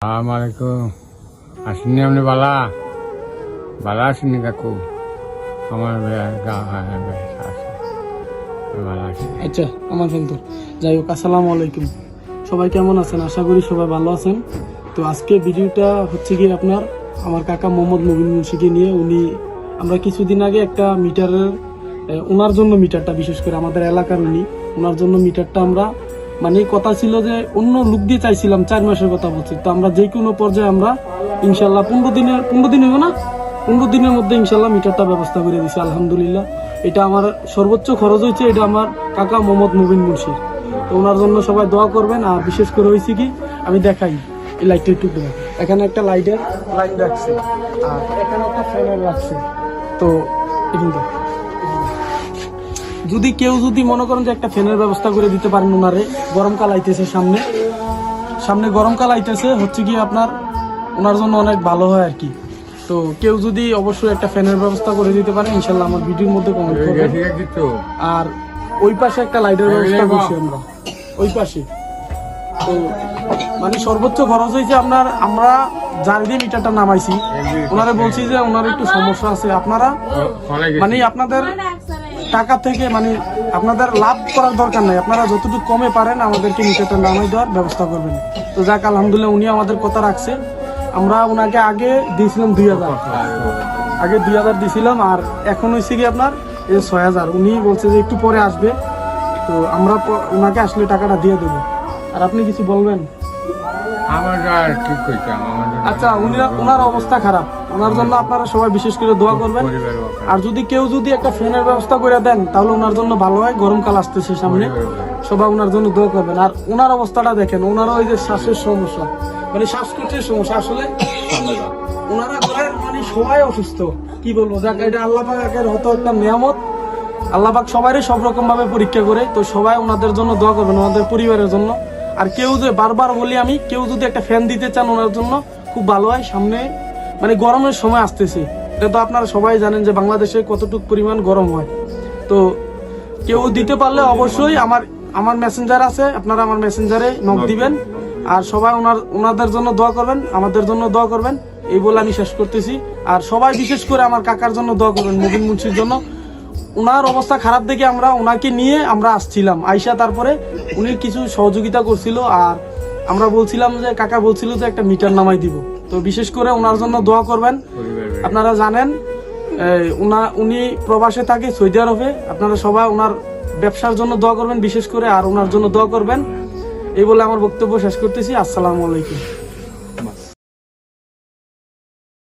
আসসালামালাইকুম আসেননি আপনি বালা? বালা আসেননি কাকু? আমার আচ্ছা আমার ফোন তোর যাই হোক, আসসালামু আলাইকুম। সবাই কেমন আছেন? আশা করি সবাই ভালো আছেন। তো আজকে ভিডিওটা হচ্ছে কি আপনার, আমার কাকা মোহাম্মদ নবীন মুন্সিকে নিয়ে। উনি, আমরা কিছুদিন আগে একটা মিটারের ওনার জন্য মিটারটা, বিশেষ করে আমাদের এলাকার উনি ওনার জন্য মিটারটা আমরা মানে কথা ছিল যে অন্য লুক দিয়ে চাইছিলাম, চার মাসের কথা বলছি। তো আমরা যে কোনো পর্যায়ে আমরা ইনশাল্লাহ পনেরো দিনের পনেরো দিন না, পনেরো দিনের মধ্যে ইনশাল্লাহ মিটারটা ব্যবস্থা করে দিছি, আলহামদুলিল্লাহ। এটা আমার সর্বোচ্চ খরচ হয়েছে, এটা আমার কাকা মোহাম্মদ মুবিন মুন্সির তো ওনার জন্য সবাই দোয়া করবেন, আর বিশেষ করে হয়েছে কি, আমি দেখাই, এই লাইটটা একটু দেখাই। এখানে একটা লাইটের লাইন রাখছে, আর এখানে একটা ফ্যানের রাখছে। তো এখানটা যদি কেউ যদি মনে করেন যে একটা ফ্যানের ব্যবস্থা করে দিতে পারেন ওনারে গরমকাল আইতেছে সামনে। সামনে গরমকাল আইতেছে হচ্ছে কি আপনার ওনার জন্য অনেক ভালো হয় আর কি। তো কেউ যদি অবশ্যই একটা ফ্যানের ব্যবস্থা করে দিতে পারে ইনশাল্লাহ আমার ভিডিওর মধ্যে কমেন্ট করবেন। ঠিক আছে তো আর ওই পাশে একটা লাইটের ব্যবস্থা করছি আমরা। ওই পাশে। তো মানে সর্বোচ্চ খরচ হয়েছে আপনার আমরা যার দিয়ে মিটারটা নামাইছি। ওনারা বলছি যে ওনার একটু সমস্যা আছে আপনারা মানে আপনাদের টাকা থেকে মানে আপনাদের লাভ করার দরকার নাই। আপনারা যতটুকু কমে পারেন, আমাদেরকে মিটারটা নামাই দেওয়ার ব্যবস্থা করবেন। তো যাক, আলহামদুলিল্লাহ উনি আমাদের কথা রাখছে। আমরা ওনাকে আগে দিয়েছিলাম দুই হাজার। আগে দুই হাজার দিয়েছিলাম, আর এখন হয়েছে কি আপনার এই ছয় হাজার। উনি বলছে যে একটু পরে আসবে। তো আমরা ওনাকে আসলে টাকাটা দিয়ে দেবো। আর আপনি কিছু বলবেন? আমার আর ঠিক কইতাম আমার আচ্ছা উনি ওনার অবস্থা খারাপ। ওনার জন্য আপনারা সবাই বিশেষ করে দোয়া করবেন। আর যদি কেউ যদি একটা ফ্যানের ব্যবস্থা করে দেন তাহলে ওনার জন্য ভালো হয় গরমকাল আসতেছে সামনে। সবাই ওনার জন্য দোয়া করবেন। আর ওনার অবস্থাটা দেখেন ওই যে শ্বাসের সমস্যা। মানে শ্বাসকষ্টের সমস্যা। আসলে ওনারা ঘরের মানে সবাই অসুস্থ। কি বলব? যাক এটা আল্লাহ পাকের হয়তো একটা নিয়ামত। আল্লাহ পাক সবারই সব রকম ভাবে পরীক্ষা করে। তো সবাই ওনাদের জন্য দোয়া করবেন ওনাদের পরিবারের জন্য। আর কেউ যে বারবার বলি আমি, কেউ যদি একটা ফ্যান দিতে চান ওনার জন্য, খুব ভালো হয়। সামনে মানে গরমের সময় আসতেছে। এটা তো আপনারা সবাই জানেন যে বাংলাদেশে কতটুকু পরিমাণ গরম হয়। তো কেউ দিতে পারলে অবশ্যই আমার আমার মেসেঞ্জার আছে, আপনারা আমার মেসেঞ্জারে নক দিবেন। আর সবাই ওনার, ওনাদের জন্য দোয়া করবেন, আমাদের জন্য দোয়া করবেন। এই বলে আমি শেষ করতেছি। আর সবাই বিশেষ করে আমার কাকার জন্য দোয়া করবেন মুবিন মুন্সির জন্য। ওনার অবস্থা খারাপ দেখে আমরা ওনাকে নিয়ে আমরা আসছিলাম। আইসা তারপরে উনি কিছু সহযোগিতা করছিল আর আমরা বলছিলাম যে, কাকা বলছিল যে একটা মিটার নামাই দিব। তো বিশেষ করে ওনার জন্য দোয়া করবেন। আপনারা জানেন উনি প্রবাসে থাকে সৌদি আরবে। আপনারা সবাই ওনার ব্যবসার জন্য দোয়া করবেন বিশেষ করে, আর ওনার জন্য দোয়া করবেন। এই বলে আমার বক্তব্য শেষ করতেছি। আসসালামু আলাইকুম।